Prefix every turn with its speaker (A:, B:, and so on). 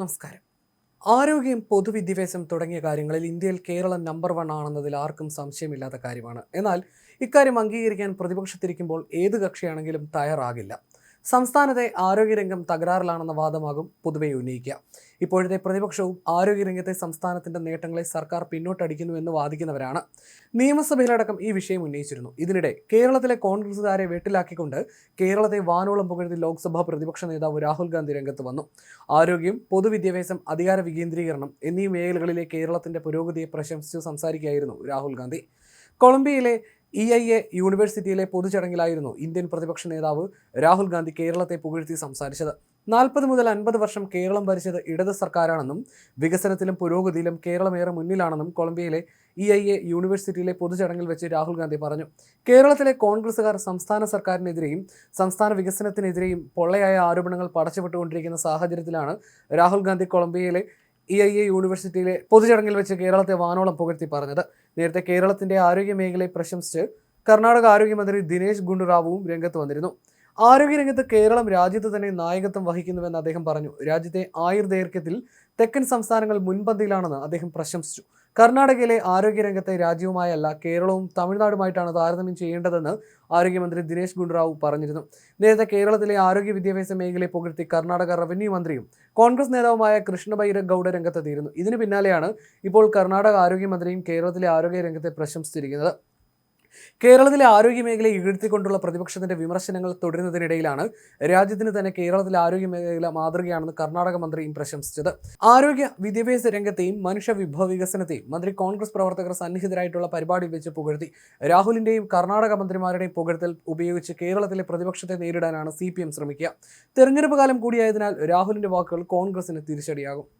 A: നമസ്കാരം. ആരോഗ്യം പൊതുവിദ്യാഭ്യാസം തുടങ്ങിയ കാര്യങ്ങളിൽ ഇന്ത്യയിൽ കേരളം നമ്പർ വൺ ആണെന്നതിൽ ആർക്കും സംശയമില്ലാത്ത കാര്യമാണ്. എന്നാൽ ഇക്കാര്യം അംഗീകരിക്കാൻ പ്രതിപക്ഷത്തിരിക്കുമ്പോൾ ഏത് കക്ഷിയാണെങ്കിലും തയ്യാറാകില്ല. സംസ്ഥാനത്തെ ആരോഗ്യരംഗം തകരാറിലാണെന്ന വാദമാകും പൊതുവെ ഉന്നയിക്കുക. ഇപ്പോഴത്തെ പ്രതിപക്ഷവും ആരോഗ്യരംഗത്തെ സംസ്ഥാനത്തിന്റെ നേട്ടങ്ങളെ സർക്കാർ പിന്നോട്ടടിക്കുന്നുവെന്ന് വാദിക്കുന്നവരാണ്. നിയമസഭയിലടക്കം ഈ വിഷയം ഉന്നയിച്ചിരുന്നു. ഇതിനിടെ കേരളത്തിലെ കോൺഗ്രസുകാരെ വെട്ടിലാക്കിക്കൊണ്ട് കേരളത്തെ വാനോളം പുകഴ്ത്തി ലോക്സഭാ പ്രതിപക്ഷ നേതാവ് രാഹുൽ ഗാന്ധി രംഗത്ത് വന്നു. ആരോഗ്യം പൊതുവിദ്യാഭ്യാസം അധികാര വികേന്ദ്രീകരണം എന്നീ മേഖലകളിലെ കേരളത്തിന്റെ പുരോഗതിയെ പ്രശംസിച്ച് സംസാരിക്കുകയായിരുന്നു രാഹുൽ ഗാന്ധി. കൊളംബിയയിലെ ഇ ഐ എ യൂണിവേഴ്സിറ്റിയിലെ പൊതുചടങ്ങിലായിരുന്നു ഇന്ത്യൻ പ്രതിപക്ഷ നേതാവ് രാഹുൽ ഗാന്ധി കേരളത്തെ പുകഴ്ത്തി സംസാരിച്ചത്. നാൽപ്പത് മുതൽ അൻപത് വർഷം കേരളം ഭരിച്ചത് ഇടത് സർക്കാരാണെന്നും വികസനത്തിലും പുരോഗതിയിലും കേരളം ഏറെ മുന്നിലാണെന്നും കൊളംബിയയിലെ ഇ ഐ എ യൂണിവേഴ്സിറ്റിയിലെ പൊതുചടങ്ങിൽ വെച്ച് രാഹുൽ ഗാന്ധി പറഞ്ഞു. കേരളത്തിലെ കോൺഗ്രസുകാർ സംസ്ഥാന സർക്കാരിനെതിരെയും സംസ്ഥാന വികസനത്തിനെതിരെയും പൊള്ളയായ ആരോപണങ്ങൾ പടച്ചുവിട്ടുകൊണ്ടിരിക്കുന്ന സാഹചര്യത്തിലാണ് രാഹുൽ ഗാന്ധി കൊളംബിയയിലെ ഇ ഐ എ യൂണിവേഴ്സിറ്റിയിലെ പൊതുചടങ്ങിൽ വെച്ച് കേരളത്തെ വാനോളം പുകഴ്ത്തി പറഞ്ഞത്. നേരത്തെ കേരളത്തിന്റെ ആരോഗ്യ മേഖലയെ പ്രശംസിച്ച് കർണാടക ആരോഗ്യമന്ത്രി ദിനേശ് ഗുണ്ടുറാവുവും രംഗത്ത് വന്നിരുന്നു. ആരോഗ്യരംഗത്ത് കേരളം രാജ്യത്ത് തന്നെ നായകത്വം വഹിക്കുന്നുവെന്ന് അദ്ദേഹം പറഞ്ഞു. രാജ്യത്തെ ആയുർദൈർഘ്യത്തിൽ തെക്കൻ സംസ്ഥാനങ്ങൾ മുൻപന്തിയിലാണെന്ന് അദ്ദേഹം പ്രശംസിച്ചു. കർണാടകയിലെ ആരോഗ്യരംഗത്തെ രാജ്യവുമായല്ല കേരളവും തമിഴ്നാടുമായിട്ടാണ് താരതമ്യം ചെയ്യേണ്ടതെന്ന് ആരോഗ്യമന്ത്രി ദിനേശ് ഗുണ്ടുറാവു പറഞ്ഞിരുന്നു. നേരത്തെ കേരളത്തിലെ ആരോഗ്യ വിദ്യാഭ്യാസ മേഖലയെ പുകഴ്ത്തി കർണാടക റവന്യൂ മന്ത്രിയും കോൺഗ്രസ് നേതാവുമായ കൃഷ്ണബൈര ഗൗഡ രംഗത്തെത്തിയിരുന്നു. ഇതിനു പിന്നാലെയാണ് ഇപ്പോൾ കർണാടക ആരോഗ്യമന്ത്രിയും കേരളത്തിലെ ആരോഗ്യ രംഗത്തെ പ്രശംസിച്ചിരിക്കുന്നത്. കേരളത്തിലെ ആരോഗ്യ മേഖലയെ ഇഴുത്തിക്കൊണ്ടുള്ള പ്രതിപക്ഷത്തിന്റെ വിമർശനങ്ങൾ തുടരുന്നതിനിടയിലാണ് രാജ്യത്തിന് തന്നെ കേരളത്തിലെ ആരോഗ്യ മേഖല മാതൃകയാണെന്ന് കർണാടക മന്ത്രിയും പ്രശംസിച്ചത്. ആരോഗ്യ വിദ്യാഭ്യാസ രംഗത്തെയും മനുഷ്യ വിഭവ വികസനത്തെയും മന്ത്രി കോൺഗ്രസ് പ്രവർത്തകർ സന്നിഹിതരായിട്ടുള്ള പരിപാടി വെച്ച് പുകഴ്ത്തി. രാഹുലിന്റെയും കർണാടക മന്ത്രിമാരുടെയും പുകഴ്ത്തൽ ഉപയോഗിച്ച് കേരളത്തിലെ പ്രതിപക്ഷത്തെ നേരിടാനാണ് സി ശ്രമിക്കുക. തെരഞ്ഞെടുപ്പ് കാലം കൂടിയായതിനാൽ രാഹുലിന്റെ വാക്കുകൾ കോൺഗ്രസിന് തിരിച്ചടിയാകും.